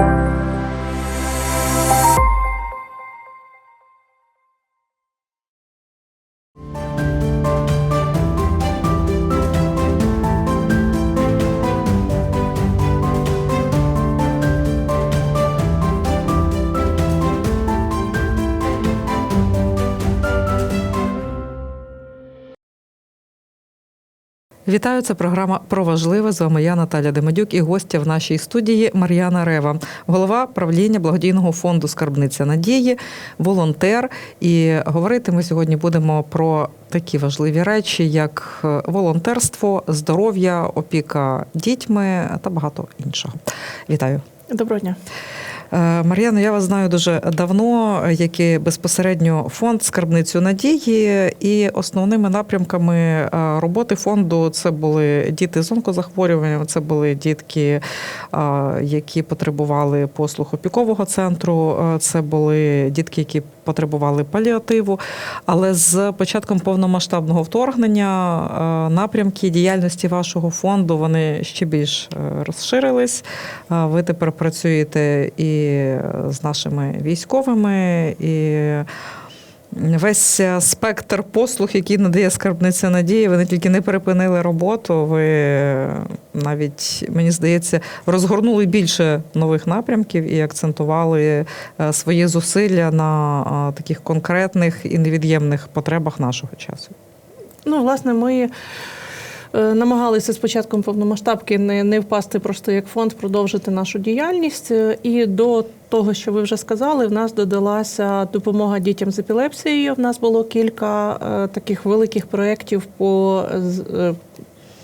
Thank you. Вітаю, це програма про важливе. З вами я Наталя Демедюк і гостя в нашій студії Мар'яна Рева, голова правління благодійного фонду Скарбниця надії, волонтер. І говорити ми сьогодні будемо про такі важливі речі, як е, волонтерство, здоров'я, опіка дітьми та багато іншого. Вітаю. Доброго дня. Е, Мар'яно, я вас знаю дуже давно, як і безпосередньо фонд скарбницю надії, і основними напрямками е, роботи фонду це були діти з онкозахворюванням, це були дітки, е, які потребували послуг опікового центру, це були дітки, які потребували паліативу. Але з початком повномасштабного вторгнення е, напрямки діяльності вашого фонду вони ще більш е, розширились. Е, Ви тепер працюєте і з нашими військовими, і весь спектр послуг, який надає скарбниця надії, ви не тільки не перепинили роботу, ви навіть, мені здається, розгорнули більше нових напрямків і акцентували е, свої зусилля на е, таких конкретних і невід'ємних потребах нашого часу. Ну, власне, ми е, намагалися з початком повномасштабки не, не впасти просто як фонд, продовжити нашу діяльність. Е, І до того, що ви вже сказали, в нас додалася допомога дітям з епілепсією. В нас було кілька е, таких великих проєктів по.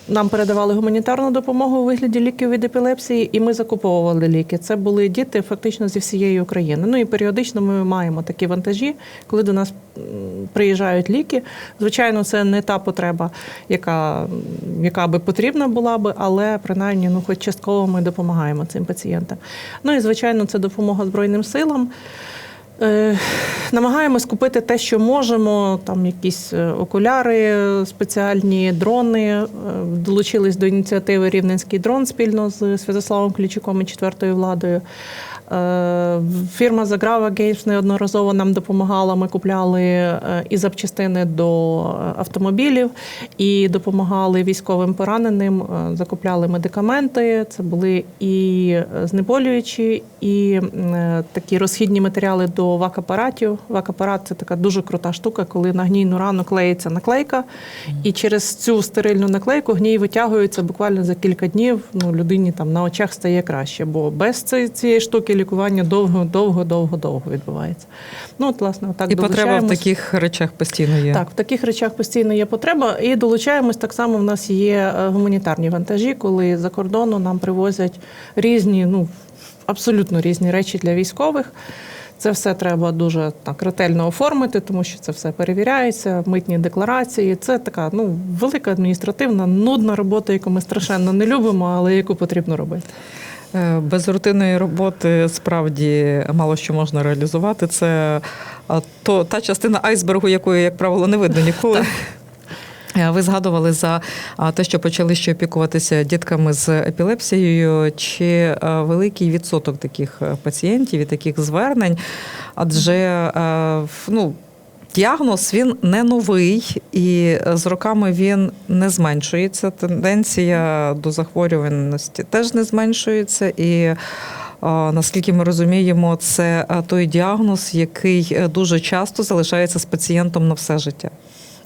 Нам передавали гуманітарну допомогу у вигляді ліків від епілепсії, і ми закуповували ліки. Це були діти фактично зі всієї України. Ну і періодично ми маємо такі вантажі, коли до нас приїжджають ліки. Звичайно, це не та потреба, яка, яка би потрібна була би, але принаймні, ну, хоч частково ми допомагаємо цим пацієнтам. Ну і звичайно, це допомога Збройним силам. Е, Намагаємось купити те, що можемо, там якісь е, окуляри, спеціальні дрони. Е, Долучились до ініціативи Рівненський дрон спільно з Святославом Ключуком і четвертою владою. Е, Фірма Заграва Games неодноразово нам допомагала. Ми купляли е, і запчастини до е, автомобілів, і допомагали військовим пораненим, закупляли медикаменти. Це були і знеболюючі, і такі розхідні матеріали до вак-апаратів. Вак-апарат це така дуже крута штука, коли на гнійну рану клеїться наклейка, і через цю стерильну наклейку гній витягується буквально за кілька днів. Ну, людині там на очах стає краще, бо без цієї штуки лікування довго, довго, довго, довго відбувається. Ну, от, власне, так і потреба в таких речах постійно є. Так, в таких речах постійно є потреба. І долучаємось так само. В нас є е, гуманітарні вантажі, коли за кордону нам привозять різні, ну абсолютно різні речі для військових. Це все треба дуже так ретельно оформити, тому що це все перевіряється, митні декларації. Це така ну велика адміністративна, нудна робота, яку ми страшенно не любимо, але яку потрібно робити. Е, Без рутинної роботи справді мало що можна реалізувати. Це то та частина айсбергу, якої, як правило, не видно ніколи. Е, Ви згадували за те, що почали ще опікуватися дітками з епілепсією. Чи е, великий відсоток таких пацієнтів і таких звернень? Адже ну, діагноз він не новий, і з роками він не зменшується. Тенденція до захворюваності теж не зменшується. І наскільки ми розуміємо, це той діагноз, який е, дуже часто залишається з пацієнтом на все життя.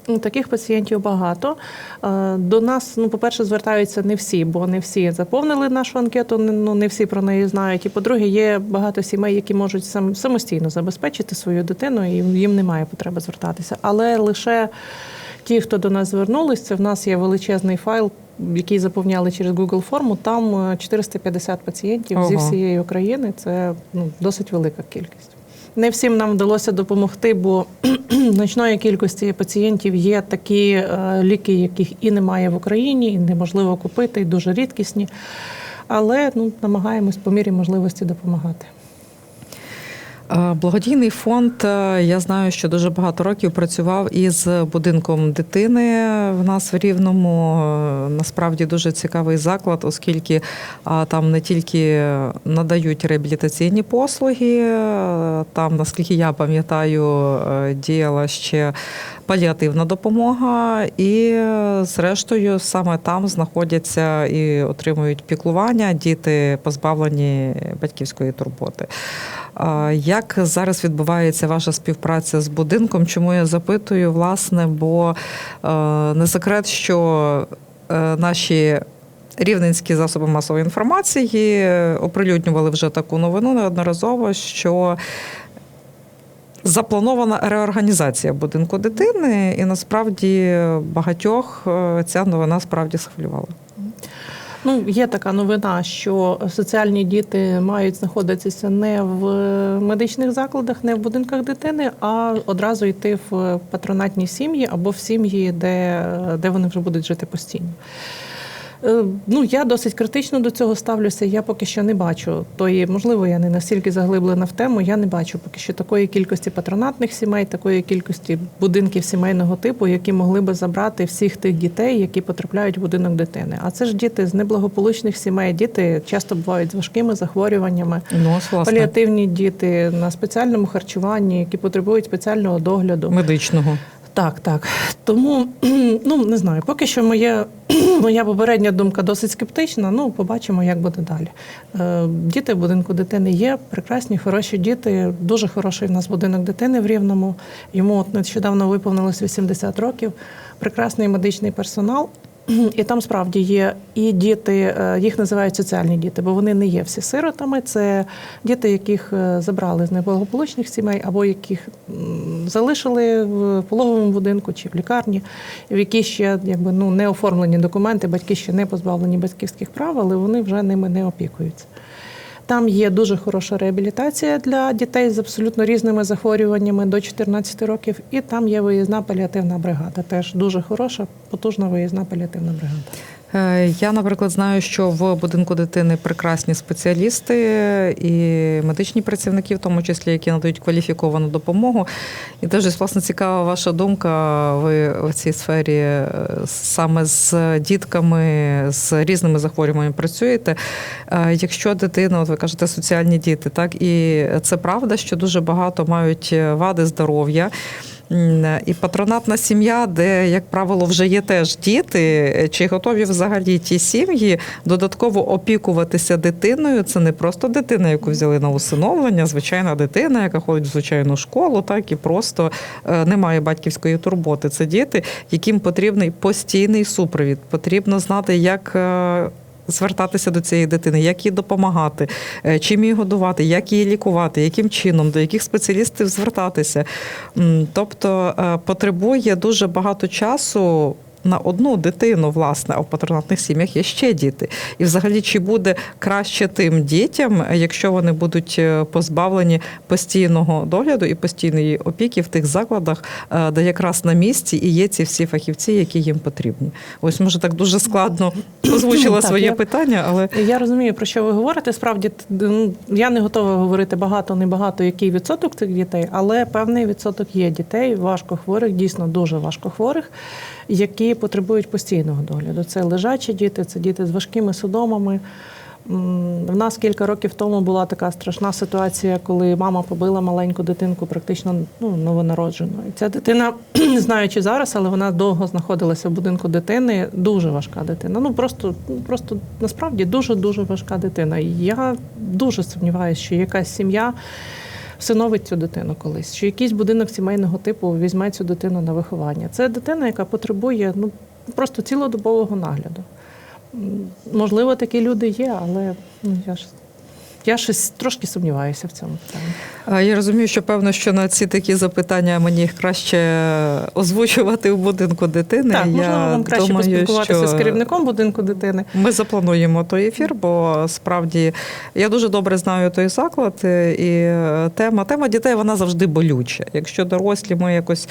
Ну, Таких пацієнтів багато. Е, До нас, ну, по-перше, звертаються не всі, бо не всі заповнили нашу анкету, не- ну, не всі про неї знають. І по-друге, є багато сімей, які можуть сам, самостійно забезпечити свою дитину, і їм немає потреби звертатися. Але лише ті, хто до нас звернулись, це в нас є величезний файл, який заповняли через Google форму. Там е, 450 пацієнтів зі всієї України. Це ну, досить велика кількість. Не всім нам вдалося допомогти, бо значної кількості пацієнтів є такі е, ліки, яких і немає в Україні, і неможливо купити, і дуже рідкісні. Але ну, намагаємось по мірі можливості допомагати. Благодійний фонд. е, Я знаю, що дуже багато років працював із будинком дитини в нас в Рівному. Е, Насправді дуже цікавий заклад, оскільки там не тільки надають реабілітаційні послуги, е, там, наскільки я пам'ятаю, діяла ще паліативна допомога, і зрештою саме там знаходяться і отримують піклування діти, позбавлені батьківської турботи. Як зараз відбувається ваша співпраця з будинком? Чому я запитую, власне, бо е, не секрет, що е, наші рівненські засоби масової інформації оприлюднювали вже таку новину неодноразово, що запланована реорганізація будинку дитини, і насправді багатьох е, ця новина справді схвилювала. Ну, є така новина, що соціальні діти мають знаходитися не в медичних закладах, не в будинках дитини, а одразу йти в патронатні сім'ї або в сім'ї, де, де вони вже будуть жити постійно. Е, Ну, я досить критично до цього ставлюся. Я поки що не бачу тої, можливо, я не настільки заглиблена в тему. Я не бачу поки що такої кількості патронатних сімей, такої кількості будинків сімейного типу, які могли би забрати всіх тих дітей, які потрапляють в будинок дитини. А це ж діти з неблагополучних сімей. Діти часто бувають з важкими захворюваннями. Ну, Паліативні діти на спеціальному харчуванні, які потребують спеціального догляду. медичного. Так, так. Тому ну не знаю, поки що моє, моя попередня думка досить скептична. Ну, побачимо, як буде далі. Е, Діти в будинку дитини є, прекрасні, хороші діти. Дуже хороший в нас будинок дитини в Рівному. Йому от нещодавно виповнилось 80 років. Прекрасний медичний персонал. І там справді є і діти, е, їх називають соціальні діти, бо вони не є всі сиротами. Це діти, яких е, забрали з неблагополучних сімей, або яких залишили в пологовому будинку чи в лікарні, в які ще якби ну не оформлені документи, батьки ще не позбавлені батьківських прав, але вони вже ними не опікуються. Там є дуже хороша реабілітація для дітей з абсолютно різними захворюваннями до 14 років, і там є виїзна паліативна бригада. Теж дуже хороша, потужна виїзна паліативна бригада. Е, Я, наприклад, знаю, що в будинку дитини прекрасні спеціалісти і медичні працівники, в тому числі, які надають кваліфіковану допомогу. І теж власне цікава ваша думка. Ви в цій сфері е, саме з дітками з різними захворюваннями працюєте. Е, Якщо дитина, от ви кажете, соціальні діти, так і це правда, що дуже багато мають вади здоров'я. І патронатна сім'я, де, як правило, вже є теж діти, чи готові взагалі ті сім'ї додатково опікуватися дитиною? Це не просто дитина, яку взяли на усиновлення, звичайна дитина, яка ходить в звичайну школу, так і просто е, не має батьківської турботи. Це діти, яким потрібний постійний супровід. Потрібно знати, як. Звертатися до цієї дитини, як їй допомагати, е, чим її годувати, як її лікувати, яким чином, до яких спеціалістів звертатися. Тобто е, потребує дуже багато часу. На одну дитину, власне, а в патронатних сім'ях є ще діти. І взагалі, чи буде краще тим дітям, якщо вони будуть е, позбавлені постійного догляду і постійної опіки в тих закладах, е, де якраз на місці і є ці всі фахівці, які їм потрібні? Ось може так дуже складно озвучила Так, своє я- питання, але Я розумію, про що ви говорите. Справді, ну, я не готова говорити багато, небагато, який відсоток цих дітей, але певний відсоток є дітей, важкохворих, дійсно дуже важкохворих, які потребують постійного догляду. Це лежачі діти, це діти з важкими судомами. В нас кілька років тому була така страшна ситуація, коли мама побила маленьку дитинку, практично ну, новонароджену. І ця дитина, не знаю, зараз, але вона довго знаходилася в будинку дитини. Дуже важка дитина. Ну просто, просто насправді дуже дуже важка дитина. І я дуже сумніваюся, що якась сім'я всиновить цю дитину колись, що якийсь будинок сімейного типу візьме цю дитину на виховання. Це дитина, яка потребує ну просто цілодобового нагляду. Можливо, такі люди є, але ну, я ж я щось трошки сумніваюся в цьому питанні. Я розумію, що певно, що на ці такі запитання мені їх краще озвучувати в будинку дитини. Так, можливо, вам краще думаю, поспілкуватися що з керівником будинку дитини. Ми заплануємо той ефір, бо справді я дуже добре знаю той заклад. е, І е, тема тема дітей вона завжди болюча. Якщо дорослі, ми якось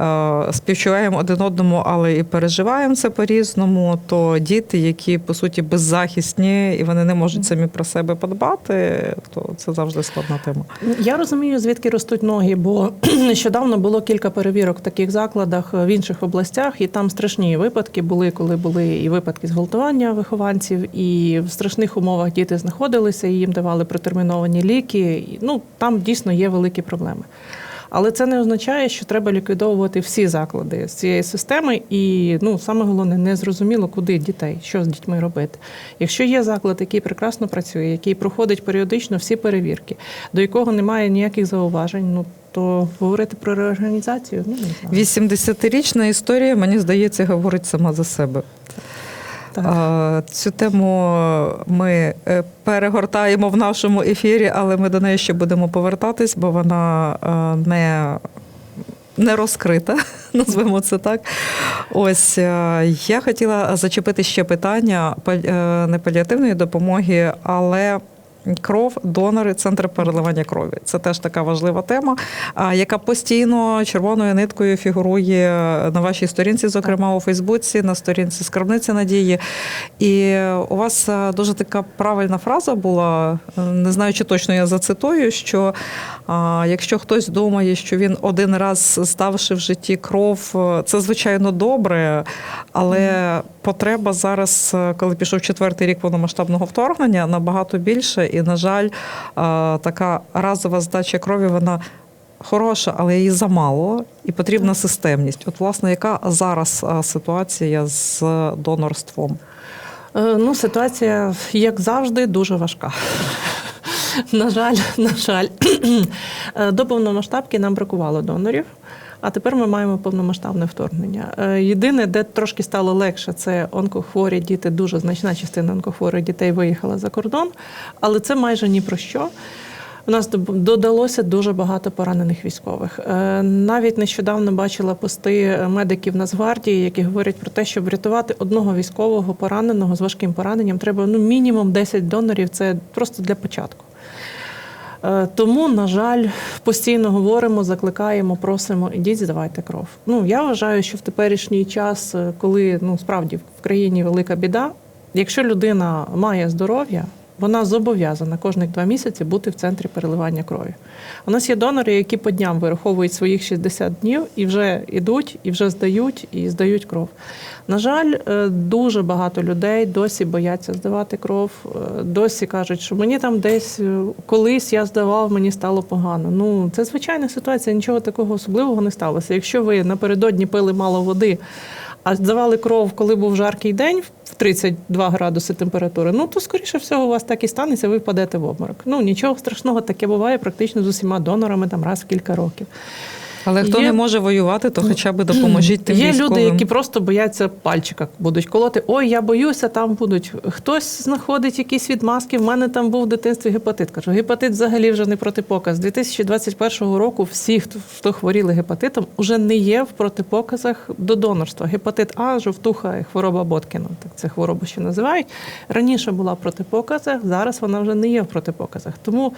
е, співчуваємо один одному, але і переживаємо це по-різному, то діти, які по суті беззахисні і вони не можуть самі про себе подбати, переливати, то це завжди складна тема. Я розумію, звідки ростуть ноги, бо нещодавно було кілька перевірок в таких закладах в інших областях, і там страшні випадки були, коли були і випадки зґвалтування вихованців, і в страшних умовах діти знаходилися, і їм давали протерміновані ліки. Ну там дійсно є великі проблеми. Але це не означає, що треба ліквідовувати всі заклади з цієї системи, і ну саме головне, не зрозуміло, куди дітей, що з дітьми робити. Якщо є заклад, який прекрасно працює, який проходить періодично всі перевірки, до якого немає ніяких зауважень, ну то говорити про реорганізацію, ну не знаю. 80-річна історія, мені здається, говорить сама за себе. Так. Цю тему ми е, перегортаємо в нашому ефірі, але ми до неї ще будемо повертатись, бо вона е, не. Не розкрита, назвемо це так. Ось е, я хотіла зачепити ще питання не паліативної допомоги, але кров, донори, центр переливання крові. Це теж така важлива тема, яка постійно червоною ниткою фігурує на вашій сторінці, зокрема у Фейсбуці, на сторінці скарбниці надії. І у вас дуже така правильна фраза була. Не знаю, чи точно я зацитую, що якщо хтось думає, що він один раз ставши в житті кров, це звичайно добре, але потреба зараз, е, коли пішов четвертий рік повномасштабного вторгнення, набагато більше. І, на жаль, така разова здача крові, вона. Хороша, але її замало, і потрібна системність. От, власне, яка зараз ситуація з донорством? Е, Ну, ситуація, як завжди, дуже важка. На жаль, на жаль, Е, до повномасштабки нам бракувало донорів. А тепер ми маємо повномасштабне вторгнення. Е, Єдине, де трошки стало легше, це онкохворі діти. Дуже значна частина онкохворих дітей виїхала за кордон, але це майже ні про що. У нас додалося дуже багато поранених військових. Е, Навіть нещодавно бачила пости медиків Нацгвардії, які говорять про те, щоб врятувати одного військового пораненого з важким пораненням, треба ну мінімум 10 донорів. Це просто для початку. Е, Тому, на жаль, постійно говоримо, закликаємо, просимо, ідіть, здавайте кров. Ну я вважаю, що в теперішній час, е, коли ну справді в країні велика біда, якщо людина має здоров'я, вона зобов'язана кожних два місяці бути в центрі переливання крові. У нас є донори, які по дням вираховують своїх 60 днів і вже йдуть, і вже здають, і здають кров. На жаль, е, дуже багато людей досі бояться здавати кров, е, досі кажуть, що мені там десь е, колись я здавав, мені стало погано. Ну це звичайна ситуація, нічого такого особливого не сталося. Якщо ви напередодні пили мало води, а здавали кров, коли був жаркий день в 32 градуси температури, ну то скоріше всього у вас так і станеться, ви впадете в обморок. Ну нічого страшного, таке буває практично з усіма донорами там раз в кілька років. Але хто Є- не може воювати, то хоча б допоможіть тим Є військовим. люди, які просто бояться пальчика, будуть колоти. Ой, я боюся, там будуть. Хтось знаходить якісь відмазки. В мене там був в дитинстві гепатит. Кажу, гепатит взагалі вже не протипоказ. З 2021 року всі, хто, хто хворіли гепатитом, вже не є в протипоказах до донорства. Гепатит А, жовтуха, і хвороба Боткіна. Так це хворобу ще називають. Раніше була в протипоказах, зараз вона вже не є в протипоказах. Тому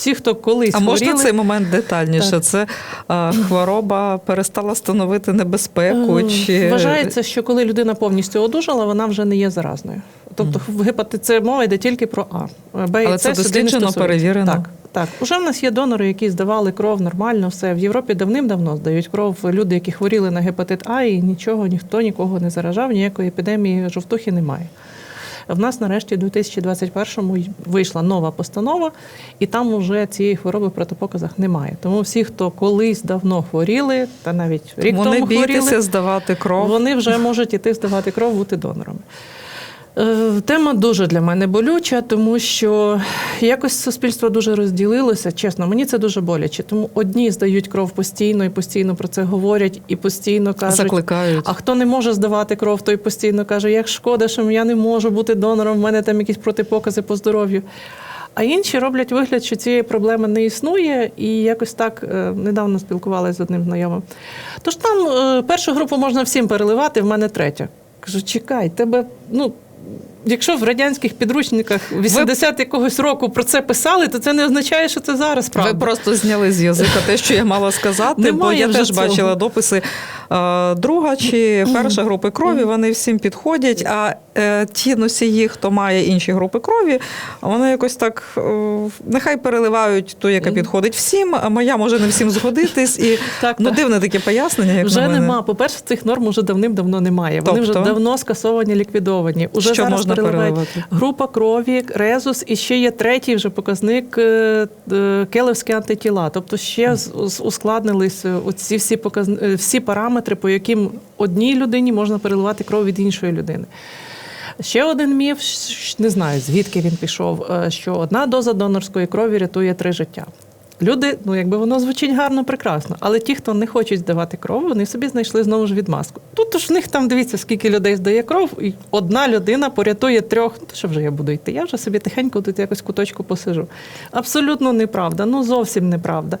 всі, хто колись А можна цей момент детальніше? Так. Це а, хвороба перестала становити небезпеку? Е, Чи Вважається, що коли людина повністю одужала, вона вже не є заразною. Тобто в гепатит С мова йде тільки про А. Б і Але С це досліджено, перевірено? Так, так. Уже в нас є донори, які здавали кров нормально, все. В Європі давним-давно здають кров люди, які хворіли на гепатит А, і нічого, ніхто нікого не заражав, ніякої епідемії жовтухи немає. В нас нарешті у 2021-му вийшла нова постанова, і там уже цієї хвороби в протипоказах немає. Тому всі, хто колись давно хворіли, та навіть рік вони тому хворіли, здавати кров? вони вже можуть іти здавати кров, бути донорами. Е, Тема дуже для мене болюча, тому що якось суспільство дуже розділилося. Чесно, мені це дуже боляче. Тому одні здають кров постійно і постійно про це говорять, і постійно кажуть. Закликають. А хто не може здавати кров, той постійно каже: як шкода, що я не можу бути донором, в мене там якісь протипокази по здоров'ю. А інші роблять вигляд, що цієї проблеми не існує, і якось так е, недавно спілкувалася з одним знайомим. Тож там е, першу групу можна всім переливати, в мене третя. Кажу, чекай, тебе ну. Mm-hmm. Якщо в радянських підручниках 80 якогось року про це писали, то це не означає, що це зараз правда. Ви просто зняли з язика те, що я мала сказати, бо я вже теж цього. бачила дописи друга чи перша групи крові, вони всім підходять. А е, ті носії, хто має інші групи крові, вони якось так е, нехай переливають ту, яка підходить всім, а моя може не всім згодитись. І Так, ну так. дивне таке пояснення. Як Вже на мене. нема. По-перше, цих норм уже давним-давно немає. Вони вже Тобто? давно скасовані, ліквідовані. Уже Що зараз можна переливають група крові, резус, і ще є третій вже показник е, е, келевські антитіла. Тобто ще ускладнились е, оці всі показни, всі параметри, по яким одній людині можна переливати кров від іншої людини. Ще один міф, не знаю звідки він пішов, що одна доза донорської крові рятує три життя. Люди, ну якби воно звучить гарно, прекрасно, але ті, хто не хочуть здавати кров, вони собі знайшли знову ж відмазку. Тут ж в них там дивіться, скільки людей здає кров, і одна людина порятує трьох. Ну, то що вже я буду йти? Я вже собі тихенько тут якось куточку посижу. Абсолютно неправда, ну зовсім неправда.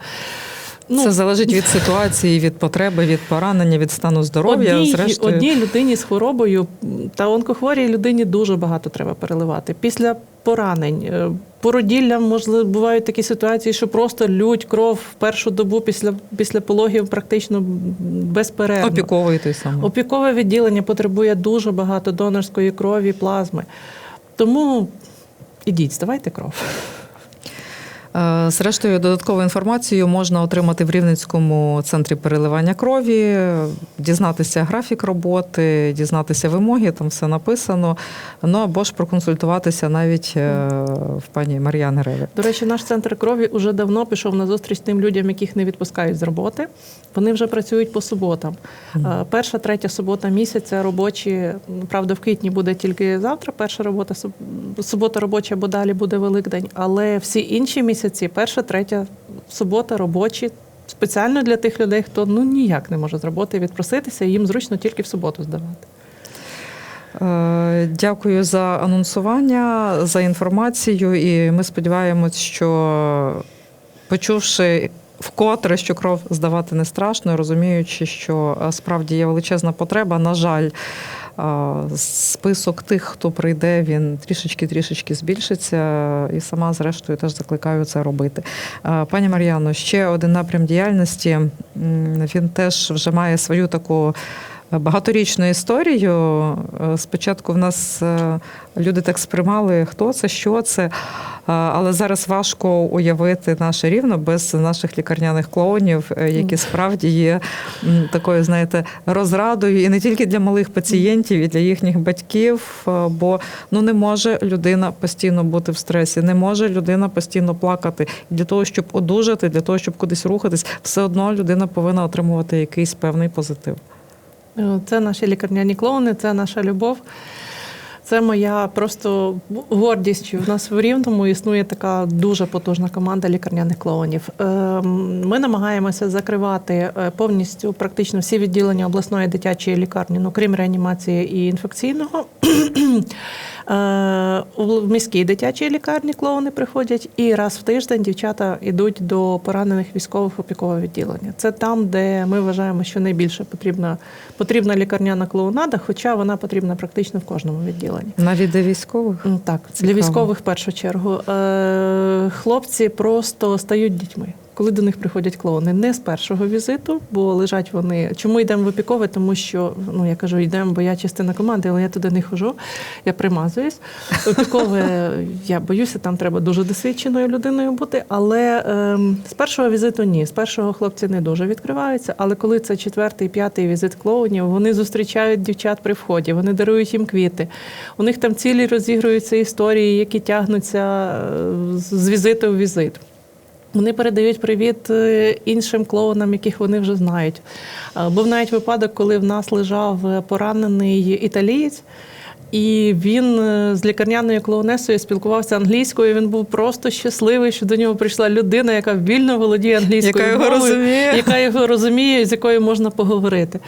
Ну, Це залежить від ситуації, від потреби, від поранення, від стану здоров'я. Одній, Зрештою, одній людині з хворобою та онкохворій людині дуже багато треба переливати. Після поранень, е, породілля, можливо, бувають такі ситуації, що просто лють кров в першу добу після, після пологів практично безперервно. опіковий той самий. Опікове відділення потребує дуже багато донорської крові, плазми. Тому ідіть, здавайте кров. Е, Зрештою, додаткову інформацію можна отримати в Рівненському центрі переливання крові, дізнатися графік роботи, дізнатися вимоги, там все написано. Ну або ж проконсультуватися навіть е, в пані Мар'яни Реві. До речі, наш центр крові вже давно пішов на зустріч тим людям, яких не відпускають з роботи. Вони вже працюють по суботам. Е, Перша, третя субота місяця робочі. Правда, в квітні буде тільки завтра. Перша робота субота робоча, бо далі буде Великдень. Але всі інші місяці, перша, третя субота робочі. Спеціально для тих людей, хто ну ніяк не може з роботи відпроситися, їм зручно тільки в суботу здавати. Е, Дякую за анонсування, за інформацію, і ми сподіваємось, що почувши вкотре, що кров здавати не страшно, розуміючи, що е, справді є величезна потреба. На жаль, список тих, хто прийде, він трішечки-трішечки збільшиться, і сама, зрештою, теж закликаю це робити. Пані Мар'яно, ще один напрям діяльності. Він теж вже має свою таку багаторічну історію. Е, Спочатку в нас е, люди так сприймали, хто це, що це. Е, Але зараз важко уявити наше рівно без наших лікарняних клоунів, які справді є такою, знаєте, розрадою і не тільки для малих пацієнтів, і для їхніх батьків. Бо ну не може людина постійно бути в стресі, не може людина постійно плакати. І Для того, щоб одужати, для того, щоб кудись рухатись, все одно людина повинна отримувати якийсь певний позитив. Е, Це наші лікарняні клоуни, це наша любов. Це моя просто гордість. що В нас в Рівному існує така дуже потужна команда лікарняних клоунів. Ем, Ми намагаємося закривати е, повністю практично всі відділення обласної дитячої лікарні, ну крім реанімації і інфекційного. Е, У міській дитячій лікарні клоуни приходять, і раз в тиждень дівчата йдуть до поранених військових опікового відділення. Це там, де ми вважаємо, що найбільше потрібна, потрібна лікарняна клоунада, хоча вона потрібна практично в кожному відділенні. Навіть для військових. Так, для військових в першу чергу. Е, хлопці просто стають дітьми. Коли до них приходять клоуни, не з першого візиту, бо лежать вони. Чому йдемо в опікове? Тому що ну я кажу, йдемо, бо я частина команди, але я туди не хожу. Я примазуюсь. Опікове я боюся, там треба дуже досвідченою людиною бути. Але ем, з першого візиту ні. З першого хлопці не дуже відкриваються. Але коли це четвертий, п'ятий візит клоунів, вони зустрічають дівчат при вході, вони дарують їм квіти. У них там цілі розігруються історії, які тягнуться е, з- візиту в візит. Вони передають привіт е, іншим клоунам, яких вони вже знають. Е, Був навіть випадок, коли в нас лежав е, поранений італієць. І він з лікарняною клоунесою спілкувався англійською. Він був просто щасливий, що до нього прийшла людина, яка вільно володіє англійською Яка його мовою, розуміє. яка його розуміє, з якою можна поговорити.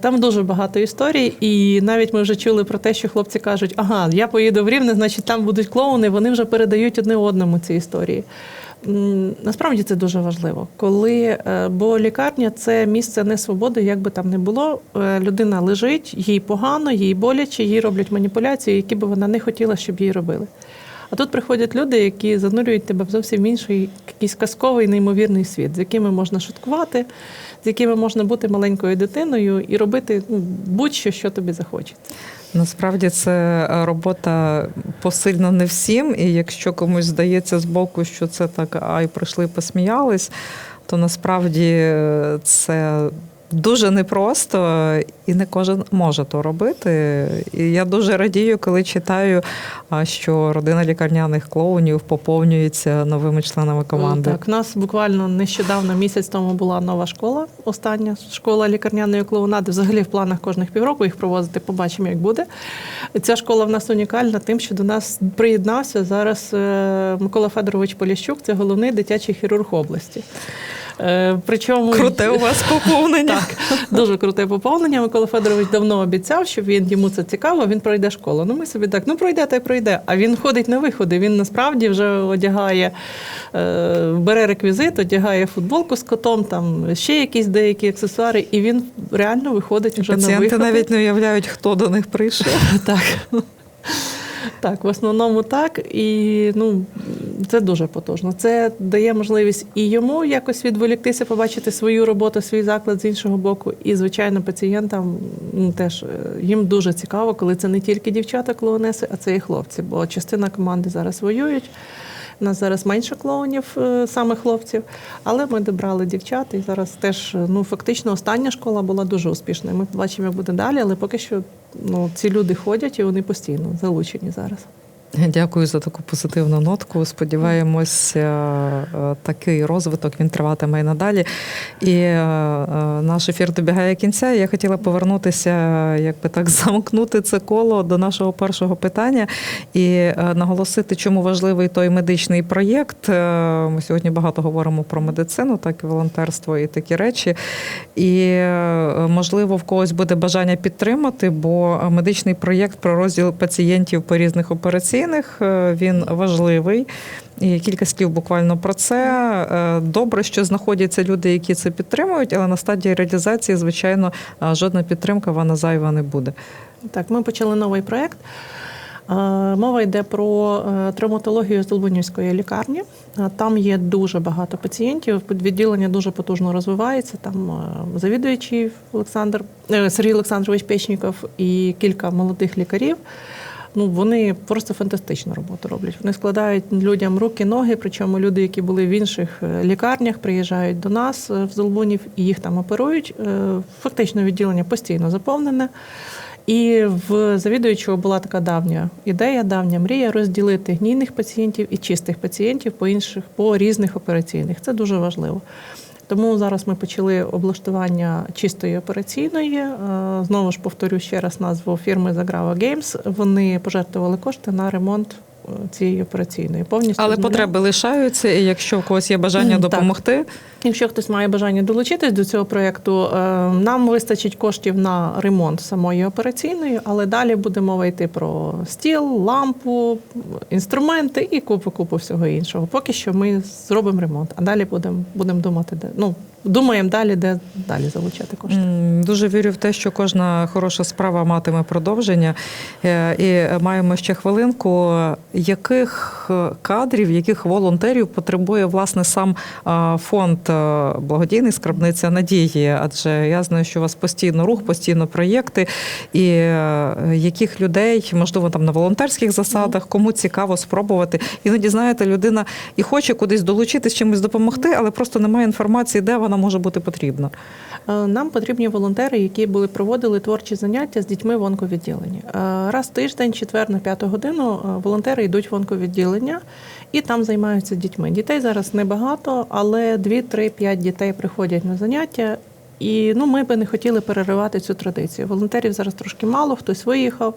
Там дуже багато історій, і навіть ми вже чули про те, що хлопці кажуть: ага, я поїду в Рівне, значить там будуть клоуни. Вони вже передають одне одному ці історії. Насправді це дуже важливо, коли е, бо лікарня це місце не свободи, як би там не було. Е, Людина лежить, їй погано, їй боляче, їй роблять маніпуляції, які би вона не хотіла, щоб їй робили. А тут приходять люди, які занурюють тебе в зовсім інший якийсь казковий, неймовірний світ, з якими можна шуткувати, з якими можна бути маленькою дитиною і робити ну, будь-що, що тобі захочеться. Насправді це робота посильно не всім, і якщо комусь здається збоку, що це так, ай, прийшли, посміялись, то насправді е, це. Дуже непросто, і не кожен може то робити. І я дуже радію, коли читаю, що родина лікарняних клоунів поповнюється новими членами команди. Так, у нас буквально нещодавно місяць тому була нова школа, остання школа лікарняної клоунади. Взагалі в планах кожних півроку їх проводити, побачимо, як буде. Ця школа в нас унікальна тим, що до нас приєднався зараз е, Микола Федорович Поліщук, це головний дитячий хірург області. Е, Причому Круте у вас поповнення. так, дуже круте поповнення. Микола Федорович давно обіцяв, що він йому це цікаво, він пройде школу. Ну ми собі так, ну пройде та й пройде. А він ходить на виходи. Він насправді вже одягає, е, бере реквізит, одягає футболку з котом, там ще якісь деякі аксесуари, і він реально виходить вже на Пацієнти виходи. навіть не уявляють, хто до них прийшов. Так. Так, в основному так. І ну, це дуже потужно. Це дає можливість і йому якось відволіктися, побачити свою роботу, свій заклад з іншого боку. І, звичайно, пацієнтам теж е, їм дуже цікаво, коли це не тільки дівчата клоунеси, а це і хлопці. Бо частина команди зараз воюють. У нас зараз менше клоунів, е, саме хлопців, але ми добрали дівчат, і зараз теж е, ну фактично остання школа була дуже успішною. Ми побачимо, як буде далі, але поки що ну, ці люди ходять і вони постійно залучені зараз. Дякую за таку позитивну нотку. Сподіваємося, е, такий розвиток він триватиме і надалі. І е, е, наш ефір добігає кінця. Я хотіла повернутися, якби так замкнути це коло до нашого першого питання і е, наголосити, чому важливий той медичний проєкт. Е, Ми сьогодні багато говоримо про медицину, так і волонтерство і такі речі. І е, можливо, в когось буде бажання підтримати, бо медичний проєкт про розділ пацієнтів по різних операційних е, він важливий. І кілька слів буквально про це. Е, Добре, що знаходяться люди, які це підтримують, але на стадії реалізації, звичайно, е, жодна підтримка вона зайва не буде. Так, ми почали новий проєкт. Мова йде про травматологію з Долбунівської лікарні. Там є дуже багато пацієнтів. Відділення дуже потужно розвивається. Там завідуючий Олександр Сергій Олександрович Печніков і кілька молодих лікарів. Ну, вони просто фантастичну роботу роблять. Вони складають людям руки, ноги. Причому люди, які були в інших е, лікарнях, приїжджають до нас е, в Золбунів і їх там оперують. Е, Фактично відділення постійно заповнене. І в завідуючого була така давня ідея, давня мрія розділити гнійних пацієнтів і чистих пацієнтів по інших, по різних операційних. Це дуже важливо. Тому зараз ми почали облаштування чистої операційної. Е, Знову ж повторю ще раз назву фірми Заграва Games. Вони пожертвували кошти на ремонт цієї операційної. Повністю Але потреби лишаються, і якщо в когось є бажання Мгм, так. допомогти, Якщо хтось має бажання долучитись до цього проєкту, е, нам вистачить коштів на ремонт самої операційної, але далі буде мова йти про стіл, лампу, інструменти і купу купу всього іншого. Поки що ми зробимо ремонт, а далі будемо будемо думати, де ну думаємо далі, де далі залучати кошти. Дуже вірю в те, що кожна хороша справа матиме продовження. Е, І маємо ще хвилинку. Яких е, кадрів, яких волонтерів потребує власне сам фонд е, благодійний скарбниця надії? Адже я знаю, що у вас постійно рух, постійно проєкти, і яких людей, можливо, там на волонтерських засадах, кому цікаво спробувати. Іноді знаєте, людина і хоче кудись долучитись, чимось допомогти, але просто немає інформації, де вона може бути потрібна. Е, Нам потрібні волонтери, які були проводили творчі заняття з дітьми в онковідділенні. Е, Раз в тиждень, четвер на п'яту годину, е, волонтери йдуть в онковідділення і там займаються дітьми. Дітей зараз небагато, але 2, 3, 5 дітей приходять на заняття. І ну, ми би не хотіли переривати цю традицію. Волонтерів зараз трошки мало, хтось виїхав,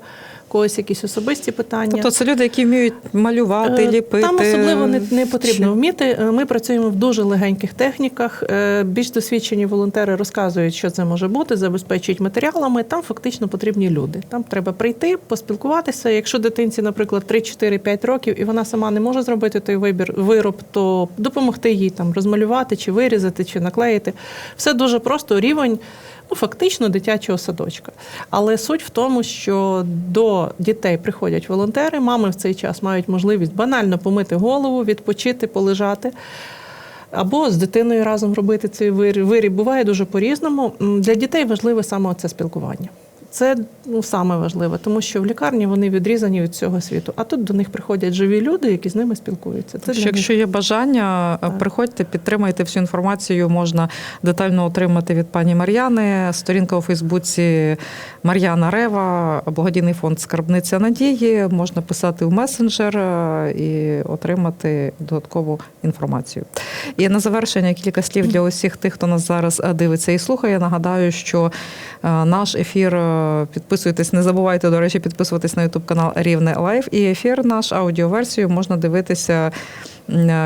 когось якісь особисті питання. Тобто це люди, які вміють малювати, Е, ліпити. Там особливо не, не потрібно Чи- вміти. Е, Ми працюємо в дуже легеньких техніках. Е, Більш досвідчені волонтери розказують, що це може бути, забезпечують матеріалами. Там фактично потрібні люди. Там треба прийти, поспілкуватися. Якщо дитинці, наприклад, 3-4-5 років, і вона сама не може зробити той вибір вироб, то допомогти їй там розмалювати, чи вирізати, чи наклеїти. Все дуже просто рівень. Ну, фактично дитячого садочка. Але суть в тому, що до дітей приходять волонтери, мами в цей час мають можливість банально помити голову, відпочити, полежати. Або з дитиною разом робити цей виріб. Виріб буває дуже по-різному. Для дітей важливе саме це спілкування. Це ну, саме важливе, тому що в лікарні вони відрізані від цього світу. А тут до них приходять живі люди, які з ними спілкуються. Це них якщо є бажання, Так. приходьте, підтримайте всю інформацію. Можна детально отримати від пані Мар'яни. Сторінка у Фейсбуці Мар'яна Рева, благодійний фонд Скарбниця надії. Можна писати в месенджер е, і отримати додаткову інформацію. І на завершення кілька слів для усіх тих, хто нас зараз е, дивиться і слухає. Нагадаю, що е, наш ефір підписуйтесь, не забувайте, до речі, підписуватись на Ютуб канал Рівне Лайф. І ефір наш аудіоверсію можна дивитися.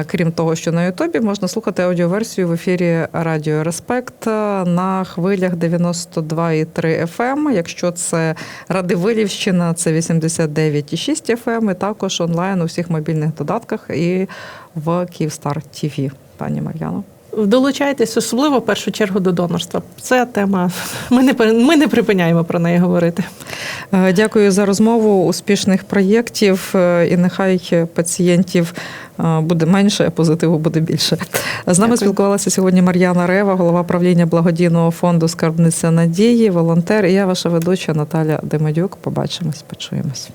Крім того, що на Ютубі можна слухати аудіоверсію в ефірі Радіо Респект на хвилях 92,3 FM. Якщо це Радивилівщина, це 89,6 FM, і також онлайн у всіх мобільних додатках і в Київстар ТВ. Пані Мар'яно. Долучайтесь, особливо в першу чергу до донорства. Це тема. Ми не ми не припиняємо про неї говорити. Е, Дякую за розмову. Успішних проєктів. е, І нехай пацієнтів е, буде менше, а позитиву буде більше. З нами Дякую. спілкувалася сьогодні Мар'яна Рева, голова правління благодійного фонду Скарбниця надії, волонтер. І я ваша ведуча Наталя Демедюк. Побачимось, почуємось.